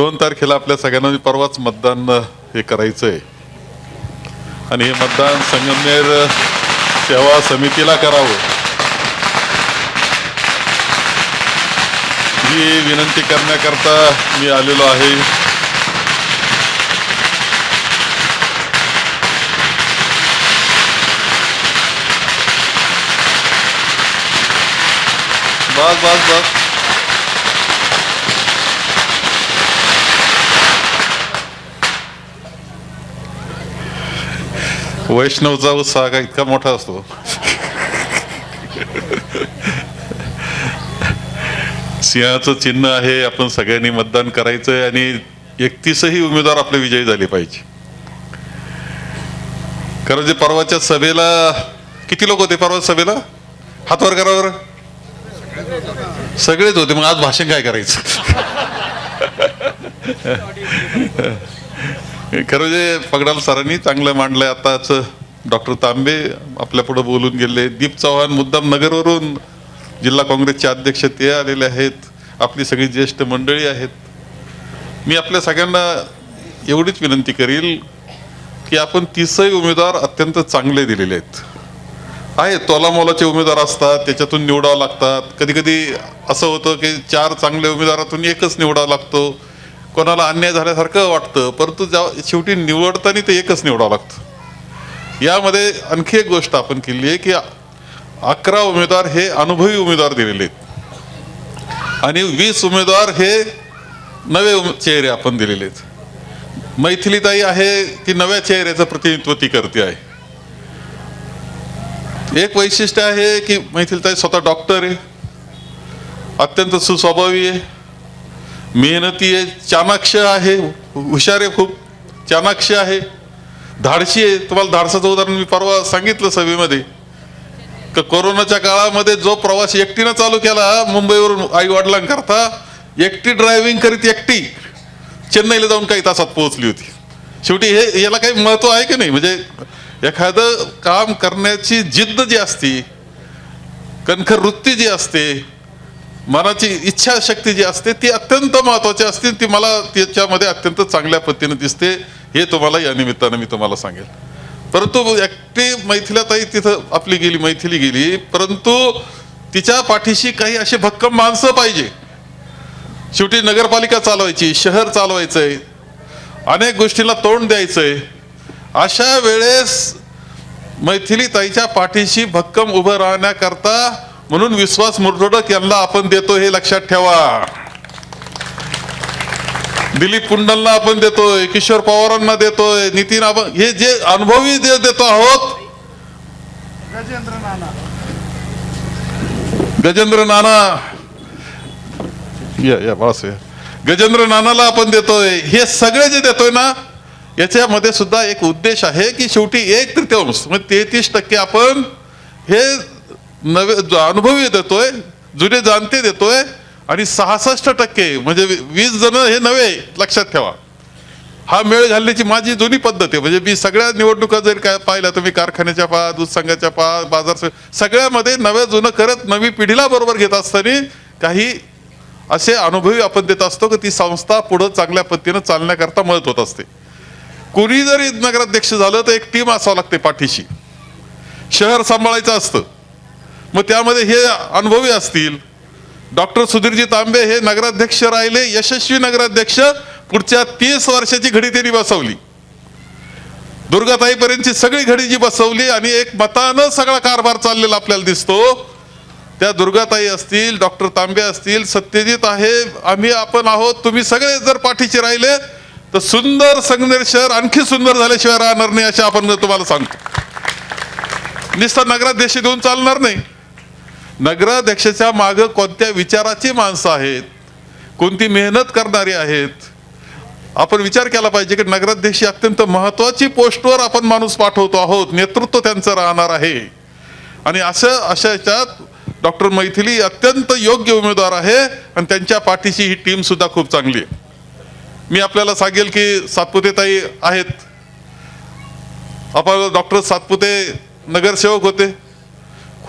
दोन तारखेला आपल्या सगळ्यांना परवाच मतदान हे करायचं आहे आणि हे मतदान संगमनेर सेवा समितीला करावं. ही विनंती करण्याकरता मी आलेलो आहे. बस बस बस. वैष्णवचा उत्साह का इतका मोठा असतो. सिंहाचं चिन्ह आहे आपण सगळ्यांनी मतदान करायचंय आणि एकतीसही उमेदवार आपले विजयी झाले पाहिजे. कारण जे परवाच्या सभेला किती लोक होते परवा सभेला? हात करावर करा बरं. सगळेच होते मग आज भाषण काय करायचं? खरं जे पगडाल सरांनी चांगलं मांडलंय आताच डॉक्टर तांबे आपल्या पुढे बोलून गेले. दीप चव्हाण मुद्दाम नगरवरून जिल्हा काँग्रेसचे अध्यक्ष ते आलेले आहेत. आपली सगळी ज्येष्ठ मंडळी आहेत. मी आपल्या सगळ्यांना एवढीच विनंती करील की आपण तीसही उमेदवार अत्यंत चांगले दिलेले आहेत. आहे तोलामोलाचे उमेदवार असतात त्याच्यातून निवडावं लागतात. कधी कधी असं होतं की चार चांगल्या उमेदवारातून एकच निवडावा लागतो. कोणाला अन्याय झाल्यासारखं वाटतं परंतु ज्या शेवटी निवडताना ते एकच निवडावं लागतं. यामध्ये आणखी एक गोष्ट आपण केली आहे की अकरा उमेदवार हे अनुभवी उमेदवार दिलेले आहेत. आणि वीस उमेदवार हे नवे उमे- चेहरे आपण दिलेले आहेत. मैथिलीताई आहे ती नव्या चेहऱ्याचं प्रतिनिधित्व ती करते आहे. एक वैशिष्ट्य आहे की मैथिलीताई स्वतः डॉक्टर आहे. अत्यंत सुस्वभावी आहे. मेहनती आहे चाणाक्ष आहे हुशार आहे खूप चाणाक्ष आहे. धाडशी आहे. तुम्हाला धाडसाचं उदाहरण मी परवा सांगितलं सभेमध्ये. का कोरोनाच्या काळामध्ये जो प्रवास एकटीनं चालू केला मुंबईवरून आई वडिलांकरता एकटी ड्रायव्हिंग करीत एकटी चेन्नईला जाऊन काही तासात पोहोचली होती. शेवटी हे याला काही महत्त्व आहे की नाही? म्हणजे एखादं काम करण्याची जिद्द जी असती कणखर वृत्ती जी असते मनाची इच्छाशक्ती जी असते ती अत्यंत महत्वाची असते ती मला त्याच्यामध्ये अत्यंत चांगल्या पद्धतीने दिसते. हे तुम्हाला या निमित्तानं मी तुम्हाला सांगेल. परंतु एकटी मैथिलाताई तिथं आपली गेली मैथिली गेली परंतु तिच्या पाठीशी काही असे भक्कम माणसं पाहिजे. शेवटी नगरपालिका चालवायची शहर चालवायचंय अनेक गोष्टींना तोंड द्यायचंय. अशा वेळेस मैथिली ताईच्या पाठीशी भक्कम उभं राहण्याकरता म्हणून विश्वास मुर्तोडक यांना आपण देतो हे लक्षात ठेवा. दिलीप कुंडलना आपण देतोय किशोर पवारांना देतोय नितीन आपण हे जे अनुभवी जे देतो आहोत गजेंद्र नाना. गजेंद्र नाना. या या बाळासाहेब गजेंद्र नानाला आपण देतोय. हे सगळे जे देतोय ना याच्यामध्ये सुद्धा एक उद्देश आहे की शेवटी एक तृतीयांश म्हणजे तेहतीस टक्के आपण हे नवे अनुभवी देतोय जुने जाणते देतोय आणि सहासष्ट टक्के म्हणजे वी- वीस जण हे नवे लक्षात ठेवा. हा मेळ घालण्याची माझी जुनी पद्धत आहे. म्हणजे मी सगळ्या निवडणुका जर काय पाहिल्या तुम्ही कारखान्याच्या पहा दूध संघाच्या पहा बाजार सगळ्यामध्ये नव्या जुनं करत नवी पिढीला बरोबर घेत असताना काही असे अनुभवी आपण देत असतो की ती संस्था पुढं चांगल्या पद्धतीनं चालण्याकरता मदत होत असते. कुणी जरी नगराध्यक्ष झालं तर एक टीम असावं लागते पाठीशी. शहर सांभाळायचं असतं. मग त्यामध्ये हे अनुभवी असतील. डॉक्टर सुधीरजी तांबे हे नगराध्यक्ष राहिले यशस्वी नगराध्यक्ष पुढच्या तीस वर्षाची घडी त्यांनी बसवली. दुर्गाताईपर्यंतची सगळी घडी जी बसवली आणि एक मतानं सगळा कारभार चाललेला आपल्याला दिसतो त्या दुर्गाताई असतील डॉक्टर तांबे असतील सत्यजित आहे आम्ही आपण आहोत तुम्ही सगळे जर पाठीचे राहिले तर सुंदर संगमेर शहर आणखी सुंदर झाल्याशिवाय राहणार नाही असे आपण तुम्हाला सांगतो. नुसतं नगराध्यक्ष देऊन चालणार नाही. नगराध्यक्षाच्या मागं कोणत्या विचाराची माणसं आहेत? कोणती मेहनत करणारी आहेत? आपण विचार केला पाहिजे की नगराध्यक्ष ही अत्यंत महत्वाची पोस्टवर आपण माणूस पाठवतो आहोत नेतृत्व त्यांचं राहणार आहे. आणि असं अशा याच्यात डॉक्टर मैथिली अत्यंत योग्य उमेदवार आहे आणि त्यांच्या पाठीशी ही टीम सुद्धा खूप चांगली आहे. मी आपल्याला सांगेल की सातपुते ताई आहेत. आपण डॉक्टर सातपुते नगरसेवक होते.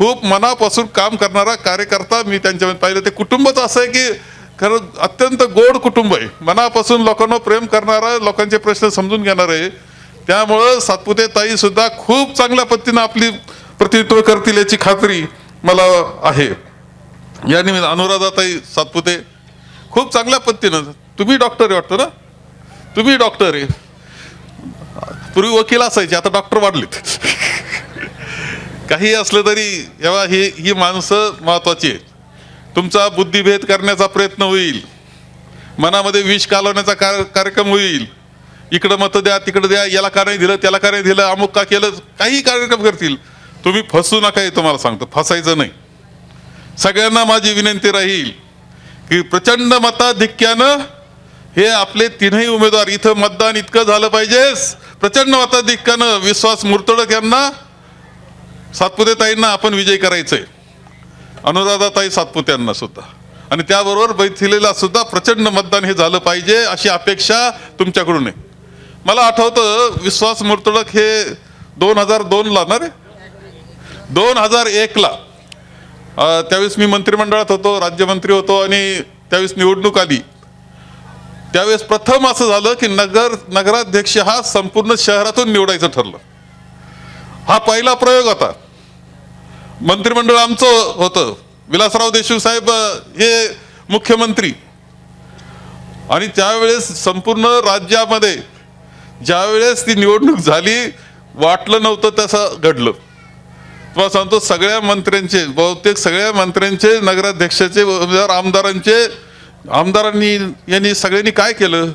खूप मनापासून काम करणारा कार्यकर्ता मी त्यांच्यामध्ये पाहिलं. ते कुटुंबच असं आहे की खरं अत्यंत गोड कुटुंब आहे. मनापासून लोकांना प्रेम करणारा लोकांचे प्रश्न समजून घेणार. आहे त्यामुळं सातपुते ताई सुद्धा खूप चांगल्या पद्धतीनं आपली प्रतिनिधित्व करतील याची खात्री मला आहे. या निमित्त अनुराधाताई सातपुते खूप चांगल्या पद्धतीनं तुम्ही डॉक्टर आहे वाटतं ना? तुम्ही डॉक्टर आहे. पूर्वी वकील असायचे आता डॉक्टर वाढलेत. काही असलं तरी जेव्हा ही ही माणसं महत्वाची आहेत. तुमचा बुद्धिभेद करण्याचा प्रयत्न होईल. मनामध्ये विष कालवण्याचा कार कार्यक्रम होईल. इकडं मतं द्या तिकडं द्या याला का नाही दिलं त्याला का नाही दिलं अमुक का केलं काही कार्यक्रम करतील. तुम्ही फसू नका हे तुम्हाला सांगतो फसायचं नाही. सगळ्यांना माझी विनंती राहील की प्रचंड मताधिक्यानं हे आपले तीनही उमेदवार इथं मतदान इतकं झालं पाहिजेस. प्रचंड मताधिक्यानं विश्वास मुर्तडक यांना सातपुते ताईंना आपण विजय करायचंय. अनुराधाताई सातपुत्यांना सुद्धा. आणि त्याबरोबर बैथिलेला सुद्धा प्रचंड मतदान हे झालं पाहिजे अशी अपेक्षा तुमच्याकडून आहे. मला आठवतं विश्वास मुर्तडक हे दोन हजार दोनला ना रे? दोन हजार एकला. त्यावेळेस मी मंत्रिमंडळात होतो राज्यमंत्री होतो आणि त्यावेळेस निवडणूक आली. त्यावेळेस प्रथम असं झालं की नगर नगराध्यक्ष हा संपूर्ण शहरातून निवडायचं ठरलं. हा पहिला प्रयोग होता. मंत्रिमंडळ आमचं होतं. विलासराव देशमुख साहेब हे मुख्यमंत्री. आणि त्यावेळेस संपूर्ण राज्यामध्ये ज्यावेळेस ती निवडणूक झाली वाटलं नव्हतं तसं घडलं. तुम्हाला सांगतो सगळ्या मंत्र्यांचे बहुतेक सगळ्या मंत्र्यांचे नगराध्यक्षाचे उमेदवार आमदारांचे आमदारांनी यांनी सगळ्यांनी काय केलं?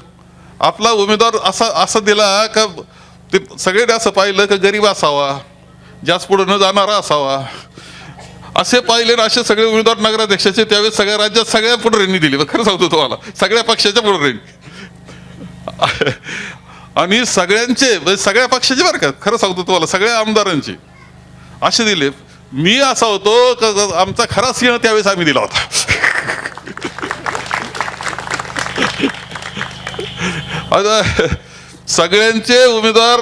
आपला उमेदवार असा असा दिला का ते सगळे असं पाहिलं का गरीब असावा जास्त पुढे न जाणारा असावा. असे पाहिले ना असे सगळे उमेदवार नगराध्यक्षाचे त्यावेळेस सगळ्या राज्यात सगळ्या पुढाऱ्यांनी दिले. खरं सांगतो तुम्हाला सगळ्या पक्षाच्या पुढाऱ्यांनी आणि सगळ्यांचे म्हणजे सगळ्या पक्षाचे बरं का खरं सांगतो तुम्हाला सगळ्या आमदारांचे. असे दिले. मी असा होतो का आमचा खरा सिंह त्यावेळेस आम्ही दिला होता. आता सगळ्यांचे उमेदवार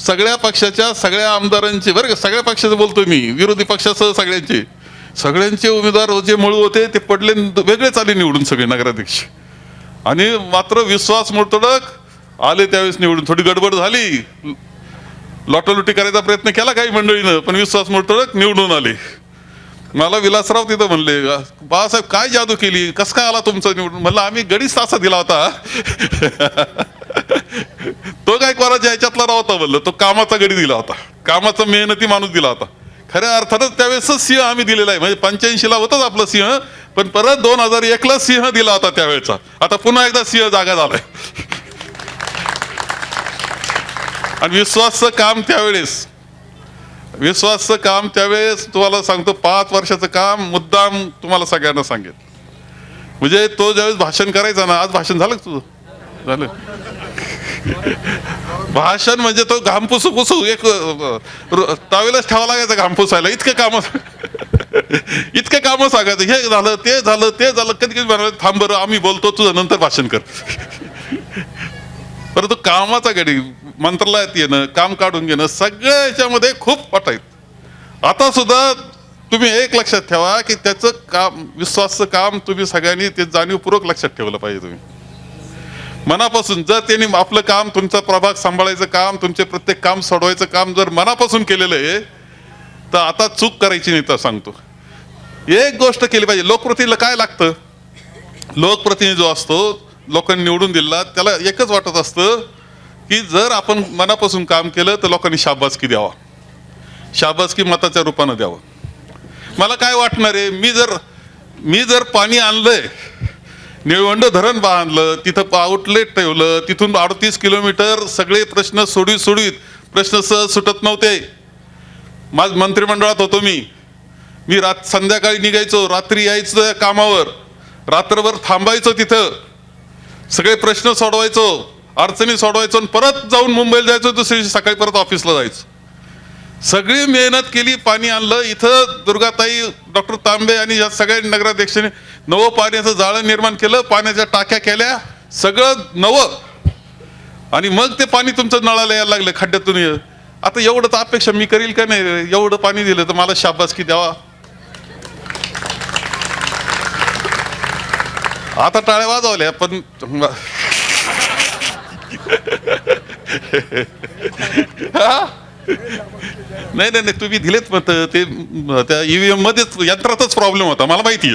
सगळ्या पक्षाच्या सगळ्या आमदारांचे बरं का सगळ्या पक्षाचं बोलतो मी विरोधी पक्षासह सगळ्यांचे. सगळ्यांचे उमेदवार हो जे मूळ होते ते पडले वेगळेच आले निवडून सगळे नगराध्यक्ष. आणि मात्र विश्वास मुर्तडक आले त्यावेळेस निवडून. थोडी गडबड झाली. लॉटोलुटी करायचा प्रयत्न केला काही मंडळीनं पण विश्वास मुर्तडक निवडून आले. मला विलासराव तिथं म्हणले बाळासाहेब काय जादू केली? कस काय आला तुमचं निवडून? म्हणलं आम्ही गडीच तासा दिला होता. तो काय कोणाच्या ह्याच्यातला नव्हता बोललो तो कामाचा गडी दिला होता. कामाचा मेहनती माणूस दिला होता. खऱ्या अर्थातच त्यावेळेसच सिंह आम्ही दिलेला आहे. म्हणजे पंच्याऐंशीला होतच आपलं सिंह पण परत दोन हजार एकला सिंह दिला होता त्यावेळेचा. आता पुन्हा एकदा सिंह जागा झालाय. आणि विश्वासचं काम त्यावेळेस. विश्वासचं काम त्यावेळेस तुम्हाला सांगतो पाच वर्षाचं काम मुद्दाम तुम्हाला सगळ्यांना सांगेल म्हणजे तो ज्यावेळेस भाषण करायचा ना आज भाषण झालं तुझं? झालं. भाषण म्हणजे तो घाम पुसू पुसू एक तावेलाच ठेवा लागायचं घाम पुसायला इतके काम इतकं कामं सांगायचं. हे झालं ते झालं ते झालं. कधी कधी म्हणाले थांब बरं आम्ही बोलतो तुझं नंतर भाषण कर. परंतु कामाचा गडी मंत्रालयात येणं काम काढून घेणं सगळ्या याच्यामध्ये खूप आहेत. आता सुद्धा तुम्ही एक लक्षात ठेवा की त्याचं काम विश्वासचं काम तुम्ही सगळ्यांनी ते जाणीवपूर्वक लक्षात ठेवलं पाहिजे तुम्ही. मनापासून जर त्यांनी आपलं काम तुमचा प्रभाग सांभाळायचं काम तुमचे प्रत्येक काम सोडवायचं काम जर मनापासून केलेलं आहे तर आता चूक करायची नाही तर सांगतो. एक गोष्ट केली पाहिजे लोकप्रतिनिधीला काय लागतं? लोकप्रतिनिधी जो असतो लोकांनी निवडून दिला त्याला एकच वाटत असतं की जर आपण मनापासून काम केलं तर लोकांनी शाबासकी द्यावा. शाबासकी मताच्या रूपानं द्यावं. मला काय वाटणार आहे मी जर मी जर पाणी आणलंय निळवंड धरण बांधलं तिथं आउटलेट ठेवलं तिथून अडतीस किलोमीटर सगळे प्रश्न सोडवीत सोडवीत. प्रश्न सहज सुटत नव्हते. माझ मंत्रिमंडळात होतो मी. मी रात संध्याकाळी निघायचो रात्री यायचं कामावर. रात्रभर थांबायचो तिथं. सगळे प्रश्न सोडवायचो अडचणी सोडवायचो आणि परत जाऊन मुंबईला जायचो दुसऱ्या दिवशी सकाळी परत ऑफिसला जायचो. सगळी मेहनत केली पाणी आणलं. इथं दुर्गाताई डॉक्टर तांबे आणि या सगळ्या नगराध्यक्षांनी नवं पाण्याचं जाळं निर्माण केलं पाण्याच्या टाक्या केल्या सगळं नवं. आणि मग ते पाणी तुमचं नळाला यायला लागलं खड्ड्यातून. आता एवढं तर अपेक्षा मी करील का नाही? एवढं पाणी दिलं तर मला शाबासकी द्यावा आता टाळ्या वाजवल्या पण हा? नाही नाही नाही तुम्ही दिलेत मत ते त्या ईव्हीएम मध्येच यंत्रातच प्रॉब्लेम होता मला माहिती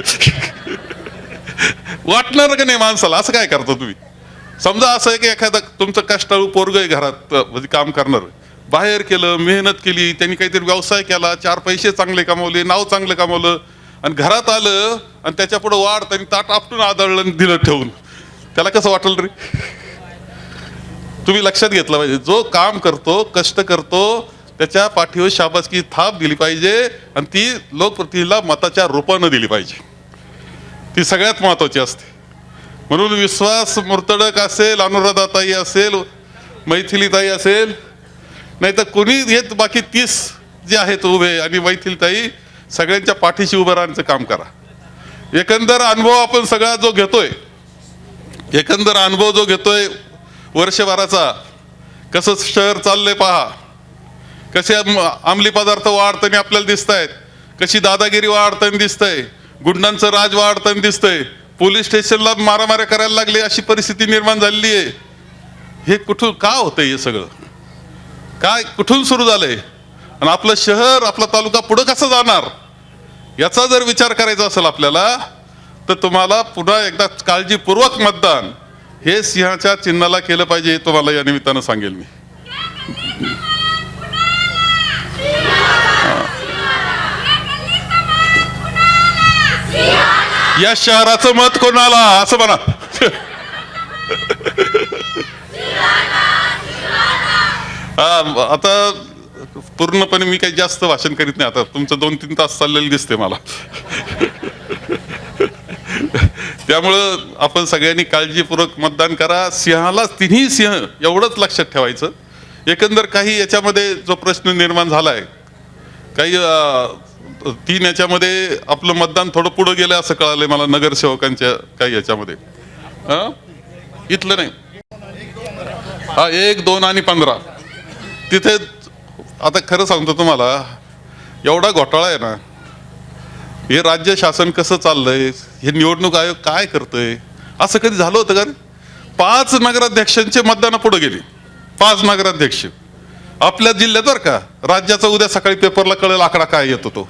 वाटणार का नाही माणसाला? असं काय करता तुम्ही? समजा असं आहे की एखादा तुमचं कष्टाळू पोरग आहे घरात म्हणजे काम करणार. बाहेर केलं मेहनत केली त्यांनी काहीतरी व्यवसाय केला चार पैसे चांगले कमावले नाव चांगलं कमावलं आणि घरात आलं आणि त्याच्या पुढे वाढ त्यांनी ताट आपटून आदळलं आणि दिलं ठेवून. त्याला कसं वाटलं रे? तुम्ही लक्षात घेतलं पाहिजे. जो काम करतो कष्ट करतो त्याच्या पाठीवर शाबासकी थाप दिली पाहिजे आणि ती लोकप्रतिनिधीला मताच्या रूपानं दिली पाहिजे. ती सगळ्यात महत्वाची असते. म्हणून विश्वास मुर्तडक असेल अनुराधाताई असेल मैथिलीताई असेल नाही तर कोणी येत बाकी तीस जे आहेत उभे आणि मैथिलीताई सगळ्यांच्या पाठीशी उभं राहण्याचं काम करा. एकंदर अनुभव आपण सगळा जो घेतोय एकंदर अनुभव जो घेतोय वर्षभराचा. कसं शहर चाललंय पहा. कसे अंमली पदार्थ वाढताना आपल्याला दिसत आहेत कशी दादागिरी वाढताना दिसतंय. गुंडांचं राज वाढताना दिसतंय. पोलीस स्टेशनला मारामाऱ्या करायला लागले अशी परिस्थिती निर्माण झालेली आहे हे कुठून का होतंय हे सगळं? काय कुठून सुरू झालंय? आणि आपलं शहर आपला तालुका पुढं कसं जाणार? याचा जर विचार करायचा असेल आपल्याला तर तुम्हाला पुन्हा एकदा काळजीपूर्वक मतदान. हे सिंहाच्या चिन्हाला केलं पाहिजे तुम्हाला या निमित्तानं सांगेल मी. या शहराचं मत कोणाला? असं म्हणा. आता पूर्णपणे मी काही जास्त भाषण करीत नाही. आता तुमचं दोन तीन तास चाललेलं दिसते मला. त्यामुळं आपण सगळ्यांनी काळजीपूर्वक मतदान करा. सिंहाला तिन्ही सिंह एवढंच लक्षात ठेवायचं. एकंदर काही याच्यामध्ये जो प्रश्न निर्माण झाला आहे काही तीन याच्यामध्ये आपलं मतदान थोडं पुढं गेलं असं कळालंय मला नगरसेवकांच्या काही याच्यामध्ये. इथलं नाही. हा एक दोन आणि पंधरा. तिथे आता खरं सांगतो तुम्हाला एवढा घोटाळा आहे ना हे राज्य शासन कसं चाललंय? हे निवडणूक आयोग काय करतंय? असं कधी झालं होतं का पाच नगराध्यक्षांचे मतदान पुढे गेले. पाच नगराध्यक्ष. आपल्या जिल्ह्यात बरं का राज्याचा उद्या सकाळी पेपरला कळेल आकडा काय येतो तो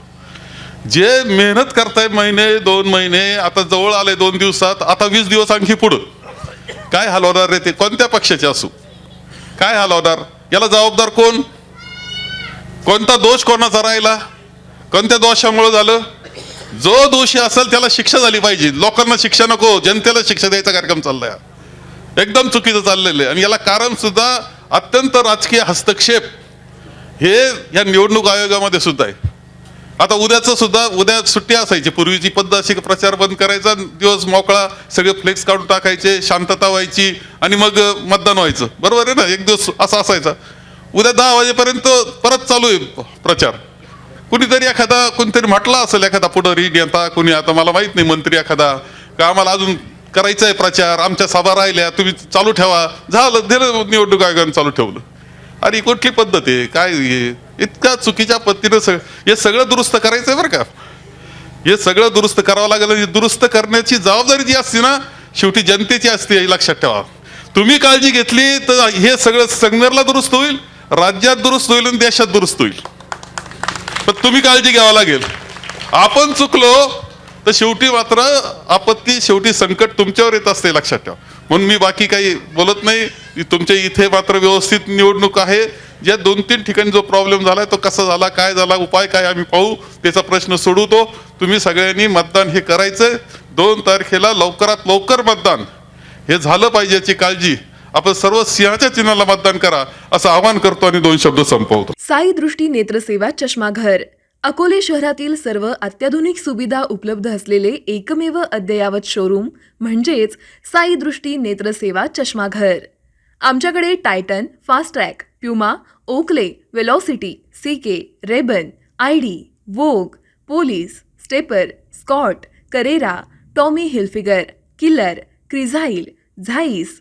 जे मेहनत करताय महिने दोन महिने आता जवळ आले दोन दिवसात आता वीस दिवस आणखी पुढं. काय हलवणार रे ते? कोणत्या पक्षाचे असू? काय हलवणार? याला जबाबदार कोण? कोणता दोष कोणाचा राहिला? कोणत्या दोषामुळे झालं? जो दोषी असेल त्याला शिक्षा झाली पाहिजे. लोकांना शिक्षा नको जनतेला शिक्षा द्यायचा कार्यक्रम चाललाय. एकदम चुकीचं चाललेलं आहे. आणि याला कारण सुद्धा अत्यंत राजकीय हस्तक्षेप हे या निवडणूक आयोगामध्ये सुद्धा आहे. आता उद्याचं सुद्धा उद्या सुट्टी असायची. पूर्वीची पद्धत अशी प्रचार बंद करायचा दिवस मोकळा सगळे फ्लेक्स काढून टाकायचे शांतता व्हायची आणि मग मतदान व्हायचं. बरोबर आहे ना? एक दिवस असा असायचा. उद्या दहा वाजेपर्यंत परत चालू आहे प्रचार. कुणीतरी एखादा कोणीतरी म्हटला असेल एखादा पुढारी नेता कुणी आता मला माहीत नाही मंत्री एखादा. का आम्हाला अजून करायचा आहे प्रचार आमच्या सभा राहिल्या तुम्ही चालू ठेवा. झालं दिलं निवडणूक आयोगाने चालू ठेवलं. अरे कुठली पद्धत आहे? काय इतका चुकीच्या पद्धतीनं सग हे सगळं दुरुस्त करायचंय बरं का? हे सगळं दुरुस्त करावं लागेल दुरुस्त करण्याची जबाबदारी जी असते ना शेवटी जनतेची असते हे लक्षात ठेवा. तुम्ही काळजी घेतली तर हे सगळं संगमेरला दुरुस्त होईल राज्यात दुरुस्त होईल आणि देशात दुरुस्त होईल. पण तुम्ही काळजी घ्यावं लागेल. आपण चुकलो तर शेवटी मात्र आपत्ती शेवटी संकट तुमच्यावर येत असते लक्षात ठेवा. म्हणून मी बाकी काही बोलत नाही. तुमच्या इथे मात्र व्यवस्थित निवडणूक आहे. ज्या दोन तीन ठिकाणी जो प्रॉब्लेम झालाय तो कसा झाला काय झाला उपाय काय आम्ही पाहू त्याचा प्रश्न सोडवतो. तुम्ही सगळ्यांनी मतदान हे करायचंय. दोन तारखेला लवकरात लवकर मतदान. हे झालं पाहिजे याची काळजी. आपण सर्व सिंहाच्या चिन्हाला मतदान करा असं आवाहन करतो आणि दोन शब्द संपवतो. साई दृष्टी नेत्रसेवा चष्माघर. अकोले शहरातील सर्व अत्याधुनिक सुविधा उपलब्ध असलेले एकमेव अद्ययावत शोरूम म्हणजेच साई दृष्टी नेत्रसेवा चष्माघर. आमच्याकडे Titan fast track Puma Oakley Velocity C K Rayban I D Vogue Police Stepper Scott Carrera Tommy Hilfiger Killer Crizal Zeiss